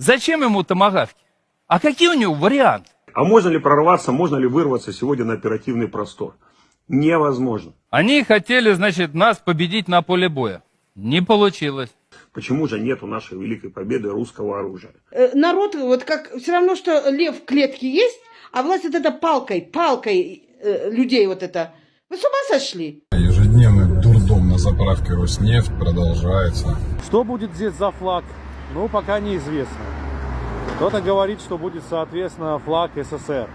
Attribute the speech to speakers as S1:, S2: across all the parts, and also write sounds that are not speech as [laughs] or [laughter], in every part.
S1: Зачем ему томагавки? А какие у него варианты?
S2: А можно ли прорваться, можно ли вырваться сегодня на оперативный простор? Невозможно.
S1: Они хотели, значит, нас победить на поле боя. Не получилось.
S2: Почему же нет у нашей великой победы русского оружия?
S3: Э, народ, вот как все равно, что лев в клетке есть, а власть вот это палкой, палкой э, людей вот это. Вы с ума сошли?
S4: Ежедневный дурдом на заправке Роснефть продолжается.
S5: Что будет здесь за флаг? Ну, пока неизвестно. Кто-то говорит, что будет, соответственно, флаг СССР.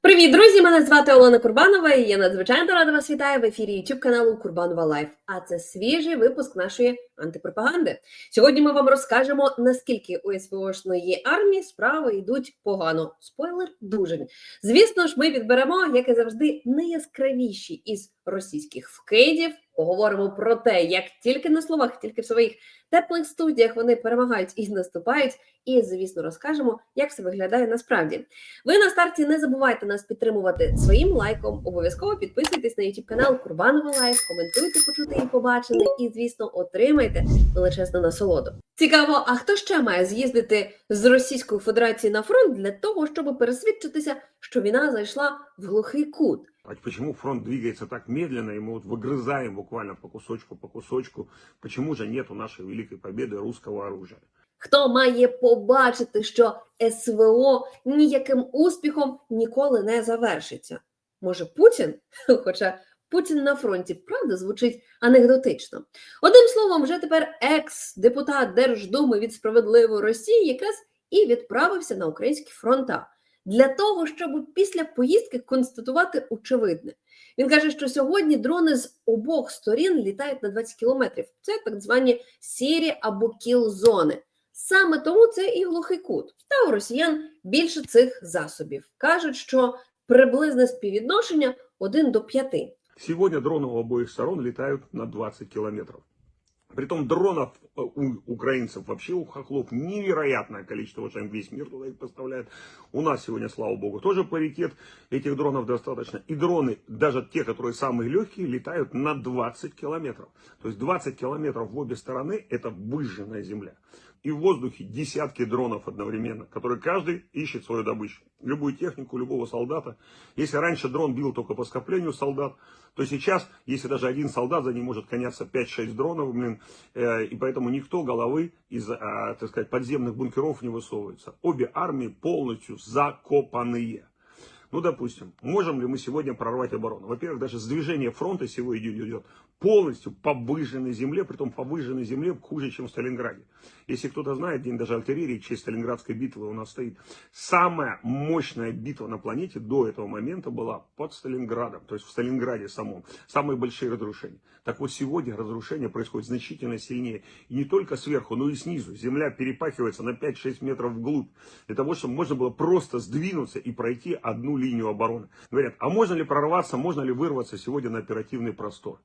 S6: Привіт, друзі! Мене звати Олена Курбанова і я надзвичайно рада вас вітаю в ефірі YouTube каналу Курбанова Лайф. А це свіжий випуск нашої антипропаганди. Сьогодні ми вам розкажемо, наскільки у СВОшної армії справи йдуть погано. Спойлер дуже. Звісно ж, ми відберемо, як і завжди, найяскравіші із російських вкидів. Поговоримо про те, як тільки на словах, тільки в своїх теплих студіях вони перемагають і наступають. І, звісно, розкажемо, як все виглядає насправді. Ви на старті не забувайте нас підтримувати своїм лайком. Обов'язково підписуйтесь на YouTube канал Курбанова Лайф, коментуйте, почути і побачене, і, звісно, отримайте величезну насолоду. Цікаво, а хто ще має з'їздити з Російської Федерації на фронт для того, щоб пересвідчитися, що війна зайшла в глухий кут?
S2: А почему фронт двигается так медленно, и мы вот выгрызаем буквально по кусочку, по кусочку? Почему же нет у нашей великой победы русского оружия?
S6: Хто має побачити, що СВО ніяким успіхом ніколи не завершиться? Може, Путін? [laughs] Хоча Путін на фронті правда звучить анекдотично. Одним словом, вже тепер екс-депутат Держдуми від справедливої Росії якраз і відправився на українські фронта для того, щоб після поїздки констатувати очевидне. Він каже, що сьогодні дрони з обох сторін літають на 20 кілометрів. Це так звані сірі або кіл-зони. Саме тому це і глухий кут. Та у росіян більше цих засобів. Кажуть, що приблизне співвідношення 1 до 5.
S2: Сегодня дроны у обоих сторон летают на 20 километров. Притом дронов у украинцев вообще у хохлов невероятное количество, вот им весь мир туда их поставляет. У нас сегодня, слава богу, тоже паритет, этих дронов достаточно. И дроны, даже те, которые самые легкие, летают на 20 километров. То есть 20 километров в обе стороны это выжженная земля. И в воздухе десятки дронов одновременно, которые каждый ищет свою добычу. Любую технику, любого солдата. Если раньше дрон бил только по скоплению солдат, то сейчас, если даже один солдат за ним может коняться 5-6 дронов, блин, э, и поэтому никто головы из, а, так сказать, подземных бункеров не высовывается. Обе армии полностью закопанные. Ну, допустим, можем ли мы сегодня прорвать оборону? Во-первых, даже сдвижение фронта сегодня идет полностью по выжженной земле, притом по выжженной земле хуже, чем в Сталинграде. Если кто-то знает, день даже артиллерии, честь Сталинградской битвы у нас стоит. Самая мощная битва на планете до этого момента была под Сталинградом, то есть в Сталинграде самом. Самые большие разрушения. Так вот сегодня разрушение происходит значительно сильнее. И не только сверху, но и снизу. Земля перепахивается на 5-6 метров вглубь. Для того, чтобы можно было просто сдвинуться и пройти одну линию обороны. Говорят, а можно ли прорваться, можно ли вырваться сегодня на оперативный простор?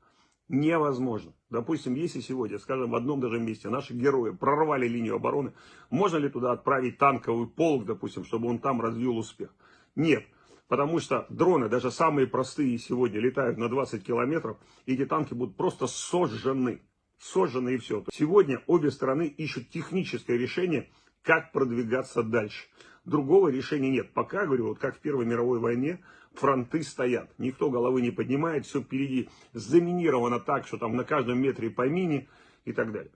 S2: Невозможно. Допустим, если сегодня, скажем, в одном даже месте наши герои прорвали линию обороны, можно ли туда отправить танковый полк, допустим, чтобы он там развил успех? Нет. Потому что дроны, даже самые простые сегодня, летают на 20 километров, и эти танки будут просто сожжены. Сожжены и все. Сегодня обе стороны ищут техническое решение, как продвигаться дальше. Другого решения нет. Пока, говорю, вот как в Первой мировой войне, фронты стоят. Никто головы не поднимает, все впереди заминировано так, что там на каждом метре по мине и так далее.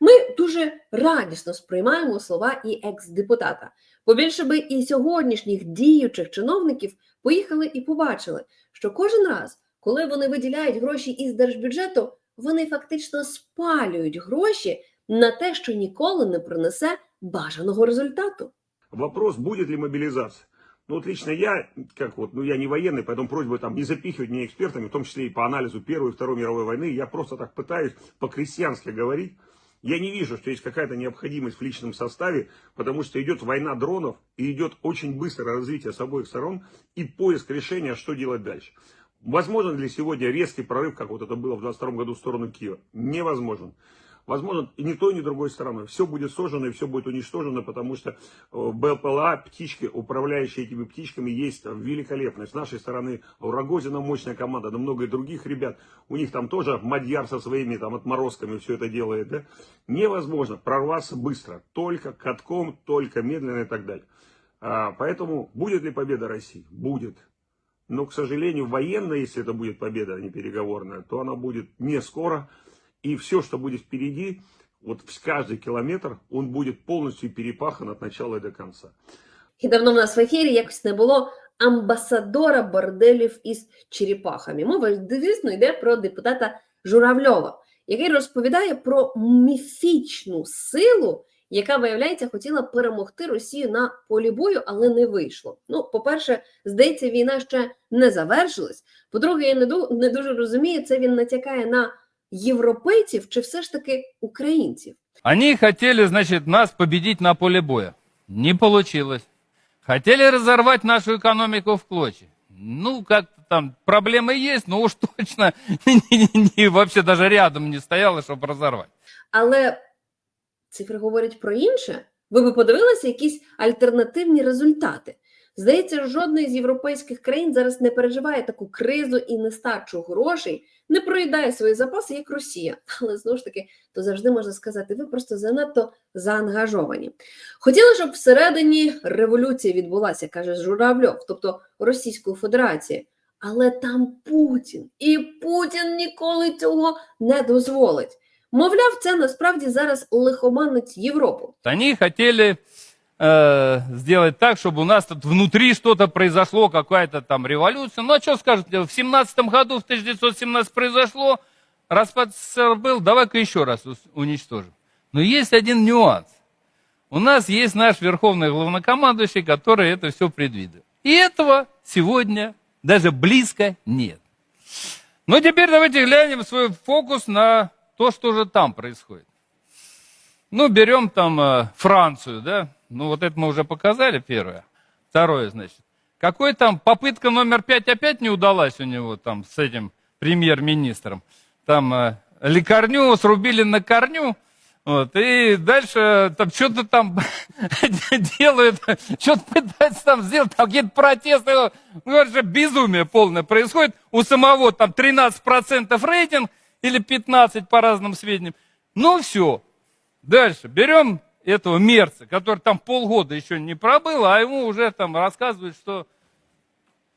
S6: Ми дуже радісно сприймаємо слова і екс-депутата. Побільше би і сьогоднішніх діючих чиновників поїхали і побачили, що кожен раз, коли вони виділяють гроші із держбюджету, вони фактично спалюють гроші на те, що ніколи не принесе бажаного результату.
S2: Вопрос, будет ли мобилизация. Ну вот лично я, как вот, ну я не военный, поэтому просьба там не запихивать меня экспертами, в том числе и по анализу Первой и Второй мировой войны. Я просто так пытаюсь по-крестьянски говорить. Я не вижу, что есть какая-то необходимость в личном составе, потому что идет война дронов и идет очень быстрое развитие с обоих сторон и поиск решения, что делать дальше. Возможен ли сегодня резкий прорыв, как вот это было в 22 году в сторону Киева? Невозможен. Возможно, ни той, ни другой стороной. Все будет сожжено и все будет уничтожено, потому что э, БПЛА, птички, управляющие этими птичками, есть великолепные. С нашей стороны у Рогозина мощная команда, но много и других ребят. У них там тоже Мадьяр со своими там отморозками все это делает. Да? Невозможно прорваться быстро. Только катком, только медленно и так далее. А, поэтому будет ли победа России? Будет. Но, к сожалению, военная, если это будет победа, а не переговорная, то она будет не скоро. И все, что будет впереди, вот в каждый километр, он будет полностью перепахан от начала и до конца.
S6: І давно в нас в ефірі якось не було амбасадора борделів із черепахами. Мова, звісно, йде про депутата Журавльова, який розповідає про міфічну силу, яка, виявляється, хотіла перемогти Росію на полі бою, але не вийшло. Ну, по-перше, здається, війна ще не завершилась. По-друге, я не дуже розумію, це він натякає на європейців чи все ж таки українців.
S1: Они хотели, значит, нас победить на поле боя. Не получилось. Хотели разорвать нашу экономику в клочья. Ну, как-то там проблемы есть, но уж [laughs] точно не- не- вообще даже рядом не стояло, чтобы разорвать.
S6: Але цифри говорять про інше. Ви би подивилися якісь альтернативні результати. Здається, жодна з європейських країн зараз не переживає таку кризу і нестачу грошей, не проїдає свої запаси, як Росія. [laughs] Але знову ж таки, то завжди можна сказати, ви просто занадто заангажовані. Хотіли, щоб всередині революція відбулася, каже Журавльов, тобто Російської Федерації. Але там Путін, і Путін ніколи цього не дозволить. Мовляв, це насправді зараз лихоманить Європу.
S1: Они хотели э, сделать так, чтобы у нас тут внутри что-то произошло, какая-то там революция. Ну, а что скажут, в семнадцатом году, в 1917 произошло, распад СССР был, давай-ка еще раз уничтожим. Но есть один нюанс. У нас есть наш верховный главнокомандующий, который это все предвидел. И этого сегодня даже близко нет. Ну, теперь давайте глянем свой фокус на то, что же там происходит. Ну, берем там э, Францию, да? Ну, вот это мы уже показали, первое. Второе, значит. Какой там попытка номер пять опять не удалась у него там с этим премьер-министром. Там э, лекарню срубили на корню. Вот, и дальше там что-то там [laughs] делают, что-то пытаются там сделать, там какие-то протесты. Ну, это же безумие полное происходит. У самого там 13% рейтинг или 15% по разным сведениям. Ну, все. Дальше. Берем этого мерца, который там полгода еще не пробыл, а ему уже там рассказывают, что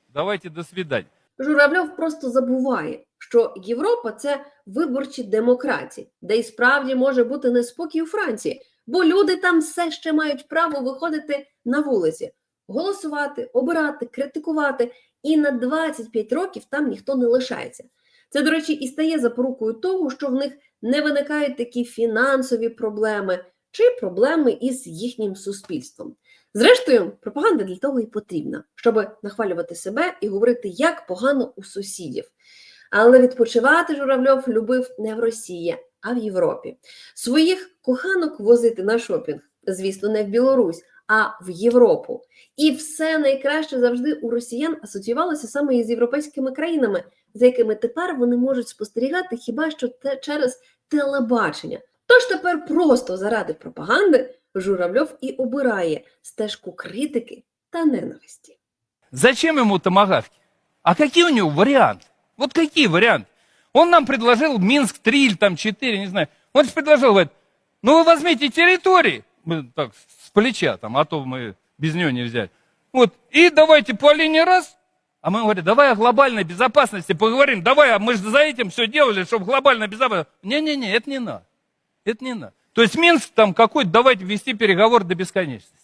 S1: давайте до свидания.
S6: Журавльов просто забуває, що Європа це виборчі демократії, де і справді може бути неспокій у Франції, бо люди там все ще мають право виходити на вулиці, голосувати, обирати, критикувати, і на 25 років там ніхто не лишається. Це, до речі, і стає запорукою того, що в них не виникають такі фінансові проблеми чи проблеми із їхнім суспільством. Зрештою, пропаганда для того і потрібна, щоб нахвалювати себе і говорити, як погано у сусідів. Але відпочивати Журавльов любив не в Росії, а в Європі. Своїх коханок возити на шопінг, звісно, не в Білорусь, а в Європу. І все найкраще завжди у росіян асоціювалося саме із європейськими країнами, за якими тепер вони можуть спостерігати хіба що те через телебачення. Тож тепер просто заради пропаганди Журавльов і обирає стежку критики та ненависті.
S1: Зачем ему томагавки? А какие у него варианты? Вот какие варианты? Он нам предложил Минск-3 или там 4, не знаю. Он же предложил, говорит, ну вы возьмите территории, мы так с плеча там, а то мы без нее не взяли. Вот, и давайте по линии раз, а мы говорим, давай о глобальной безопасности поговорим, давай, а мы же за этим все делали, чтобы глобальная безопасность. Не-не-не, это не надо, Это не надо. То есть Минск там какой-то, давайте вести переговор до бесконечности.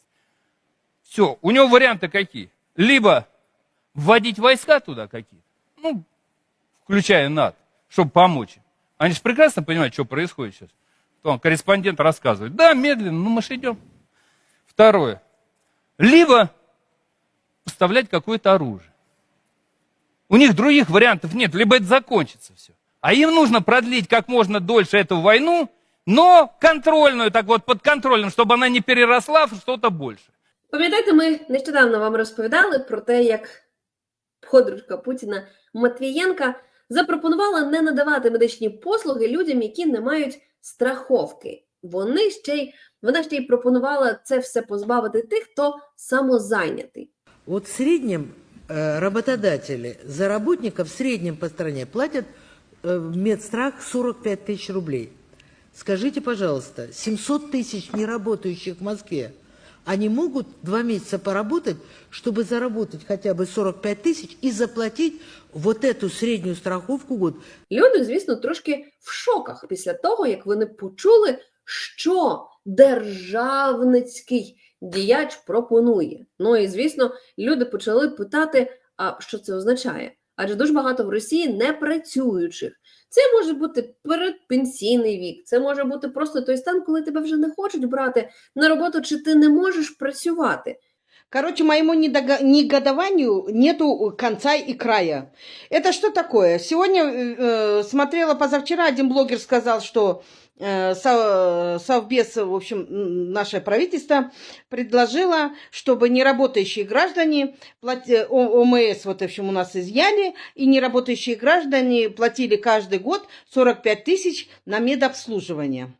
S1: Все, у него варианты какие? Либо вводить войска туда какие-то, ну, включая НАТО, чтобы помочь. Они же прекрасно понимают, что происходит сейчас. Там корреспондент рассказывает, да, медленно, ну мы же идем. Второе. Либо поставлять какое-то оружие. У них других вариантов нет, либо это закончится все. А им нужно продлить как можно дольше эту войну, но контрольную, так вот, под контролем, чтобы она не переросла в что-то больше.
S6: Пам'ятаєте, ми нещодавно вам розповідали про те, як подружка Путіна Матвієнка запропонувала не надавати медичні послуги людям, які не мають страховки. Вони ще й вона ще й пропонувала це все позбавити тих, хто самозайнятий.
S7: Вот в среднем э, работодатели за работника в среднем по стране платят э, в медстрах 45 тысяч рублей. Скажите, пожалуйста, 700 тысяч неработающих в Москве, они могут два месяца поработать, чтобы заработать хотя бы 45 тысяч и заплатить вот эту среднюю страховку в год?
S6: Люди, звісно, трошки в шоках після того, як вони почули, що державницький діяч пропонує. Ну і звісно, люди почали питати, а що це означає? Адже дуже багато в Росії непрацюючих. Це може бути передпенсійний вік, це може бути просто той стан, коли тебе вже не хочуть брати на роботу, чи ти не можеш працювати.
S3: Короче, моему недога- негодованию нету конца и края. Это что такое? Сегодня э, э, смотрела позавчера, один блогер сказал, что э, со- Совбез, в общем, наше правительство предложило, чтобы неработающие граждане, О- ОМС, вот, в общем, у нас изъяли, и неработающие граждане платили каждый год 45 тысяч на медобслуживание.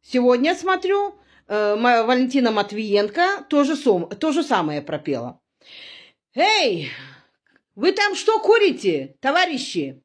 S3: Сегодня смотрю, э, Валентина Матвиенко то же, сом- то же самое пропела. Эй, вы там что курите, товарищи?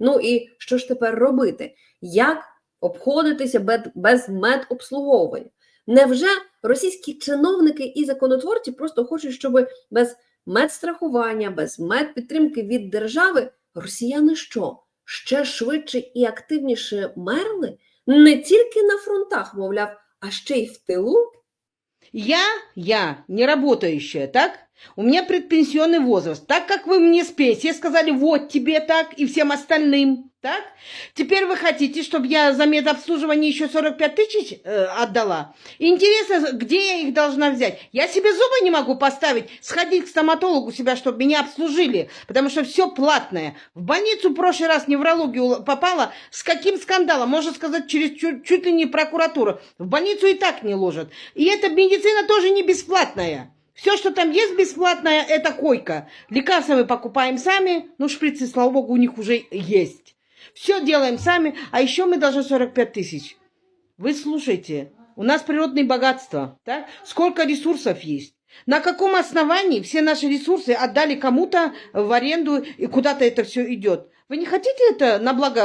S6: Ну і що ж тепер робити? Як обходитися без, медобслуговування? Невже російські чиновники і законотворці просто хочуть, щоб без медстрахування, без медпідтримки від держави росіяни що? Ще швидше і активніше мерли? Не тільки на фронтах, мовляв, а ще й в тилу?
S3: Я, я, не работающая, так? У меня предпенсионный возраст. Так как вы мне с пенсии сказали, вот тебе так и всем остальным, так? Теперь вы хотите, чтобы я за медобслуживание еще 45 тысяч э, отдала? Интересно, где я их должна взять? Я себе зубы не могу поставить, сходить к стоматологу себя, чтобы меня обслужили, потому что все платное. В больницу в прошлый раз неврологию попала, с каким скандалом? Можно сказать, через чуть, чуть ли не прокуратуру. В больницу и так не ложат. И эта медицина тоже не бесплатная. Все, что там есть бесплатное, это койка. Лекарства мы покупаем сами, ну шприцы, слава богу, у них уже есть. Все делаем сами, а еще мы должны 45 тысяч. Вы слушайте, у нас природные богатства, да? Сколько ресурсов есть? На каком основании все наши ресурсы отдали кому-то в аренду и куда-то это все идет? Вы не хотите это на благо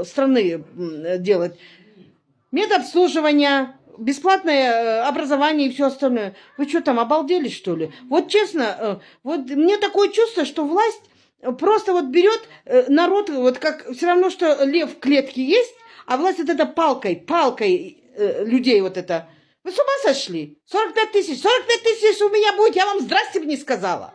S3: э, страны м, делать? Медобслуживание, бесплатное э, образование и все остальное. Вы что там, обалдели, что ли? Вот честно, э, вот мне такое чувство, что власть просто вот берет э, народ, вот как все равно, что лев в клетке есть, а власть вот это палкой, палкой людей вот это. Вы с ума сошли? 45 тысяч. 45 тысяч, у меня будет, я вам здрасте бы не сказала.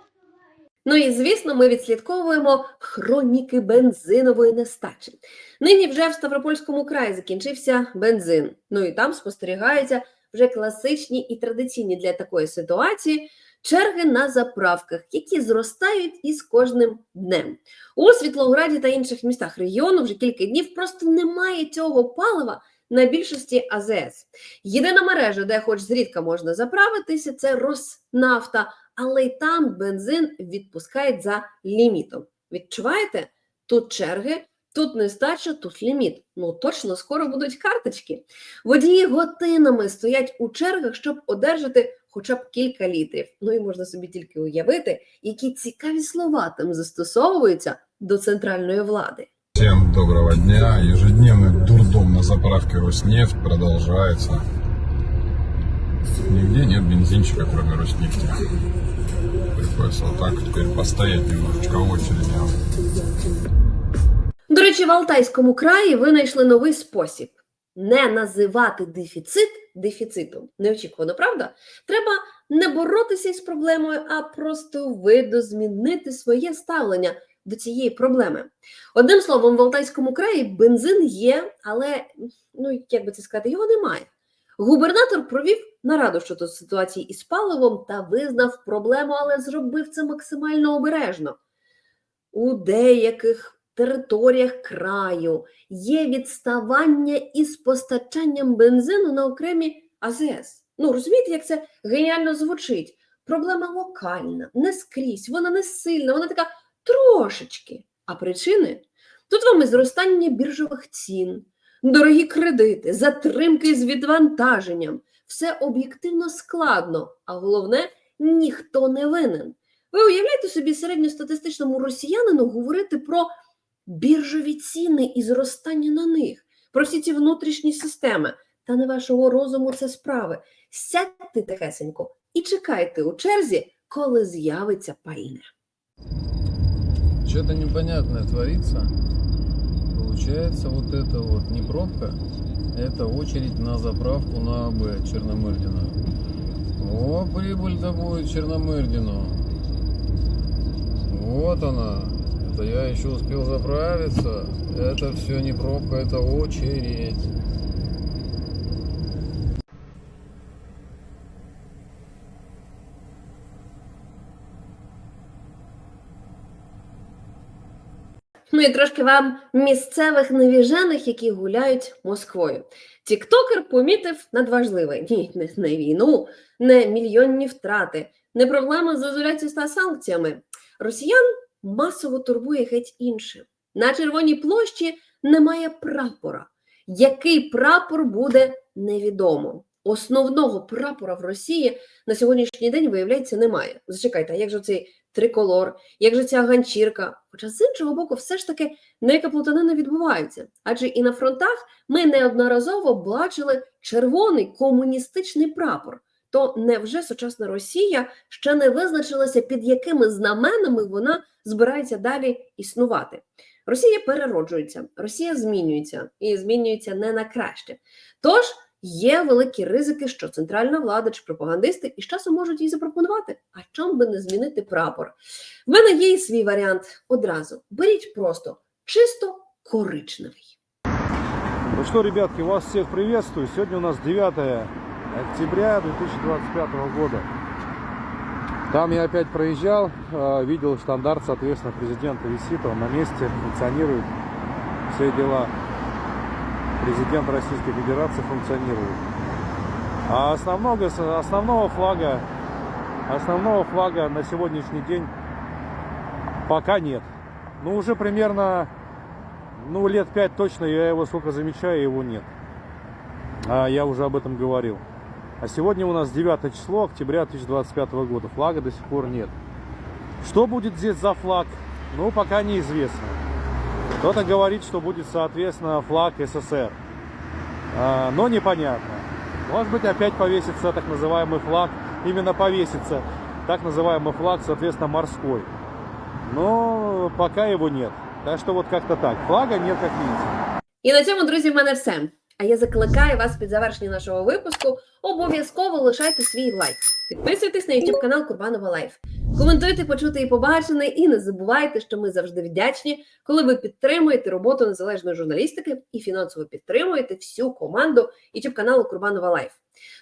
S6: Ну і звісно, ми відслідковуємо хроніки бензинової нестачі. Нині вже в Ставропольському краї закінчився бензин. Ну і там спостерігаються вже класичні і традиційні для такої ситуації черги на заправках, які зростають із кожним днем. У Світлограді та інших містах регіону вже кілька днів просто немає цього палива на більшості АЗС. Єдина мережа, де хоч зрідка можна заправитися, це Роснафта, але й там бензин відпускають за лімітом. Відчуваєте? Тут черги, тут нестача, тут ліміт. Ну точно скоро будуть карточки. Водії годинами стоять у чергах, щоб одержати хоча б кілька літрів. Ну і можна собі тільки уявити, які цікаві слова там застосовуються до центральної влади.
S4: Всем доброго дня. Ежедневный дурдом на заправке Роснефть продолжается. Нигде нет бензинчика, кроме Роснефти. Приходится вот так теперь постоять немножечко в очереди.
S6: До речі, в Алтайському краї винайшли новий спосіб не називати дефіцит дефіцитом. Неочікувано, правда? Треба не боротися із проблемою, а просто видозмінити своє ставлення до цієї проблеми. Одним словом, в Алтайському краї бензин є, але ну як би це сказати, його немає. Губернатор провів нараду щодо ситуації із паливом та визнав проблему, але зробив це максимально обережно. У деяких територіях краю є відставання із постачанням бензину на окремі АЗС. Ну, розумієте, як це геніально звучить? Проблема локальна, не скрізь, вона не сильна, вона така трошечки. А причини? Тут вам і зростання біржових цін, дорогі кредити, затримки з відвантаженням. Все об'єктивно складно, а головне, ніхто не винен. Ви уявляєте собі середньостатистичному росіянину говорити про біржові ціни і зростання на них, про всі ці внутрішні системи. Та не вашого розуму це справи. Сядьте тихесенько і чекайте у черзі, коли з'явиться паїне.
S4: Что-то непонятное творится. Получается, вот это вот не пробка, это очередь на заправку на АБ Черномырдина. О, прибыль-то будет Черномырдину. Вот она. Это я еще успел заправиться. Это все не пробка, это очередь.
S6: Ну трошки вам місцевих невіжених, які гуляють Москвою. Тіктокер помітив надважливе ні, не, не війну, не мільйонні втрати, не проблеми з ізоляцією та санкціями. Росіян масово турбує геть інше. На червоній площі немає прапора. Який прапор буде невідомо. Основного прапора в Росії на сьогоднішній день, виявляється, немає. Зачекайте, а як же цей триколор, як же ця ганчірка? Хоча з іншого боку, все ж таки деяка плутанина відбувається. Адже і на фронтах ми неодноразово бачили червоний комуністичний прапор. То невже сучасна Росія ще не визначилася, під якими знаменами вона збирається далі існувати? Росія перероджується, Росія змінюється і змінюється не на краще. Тож є великі ризики, що центральна влада чи пропагандисти із часом можуть їй запропонувати. А чом би не змінити прапор? В мене є і свій варіант одразу. Беріть просто чисто коричневий.
S5: Ну что, ребятки, вас всех приветствую. Сегодня у нас 9 октября 2025 года. Там я опять проезжал, э, видел штандарт, соответственно, президента висит, он на месте, функционирует, все дела. Президент Российской Федерации функционирует. А основного, основного флага, основного флага на сегодняшний день пока нет. Ну, уже примерно ну, лет пять точно я его сколько замечаю, его нет. А, я уже об этом говорил. А сегодня у нас 9 число октября 2025 года. Флага до сих пор нет. Что будет здесь за флаг? Ну, пока неизвестно. Кто-то говорит, что будет, соответственно, флаг СССР. А, но непонятно. Может быть, опять повесится так называемый флаг. Именно повесится так называемый флаг, соответственно, морской. Но пока его нет. Так что вот как-то так. Флага нет, как видите.
S6: І на цьому, друзі, в мене все. А я закликаю вас під завершення нашого випуску обов'язково лишайте свій лайк. Підписуйтесь на YouTube канал Курбанова Лайф. Коментуйте, почути і побачене, і не забувайте, що ми завжди вдячні, коли ви підтримуєте роботу незалежної журналістики і фінансово підтримуєте всю команду YouTube каналу Курбанова Лайф.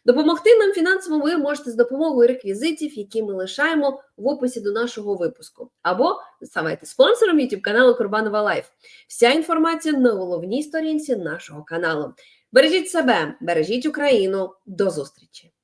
S6: Допомогти нам фінансово ви можете з допомогою реквізитів, які ми лишаємо в описі до нашого випуску, або ставайте спонсором YouTube каналу Курбанова Лайф. Вся інформація на головній сторінці нашого каналу. Бережіть себе, бережіть Україну. До зустрічі!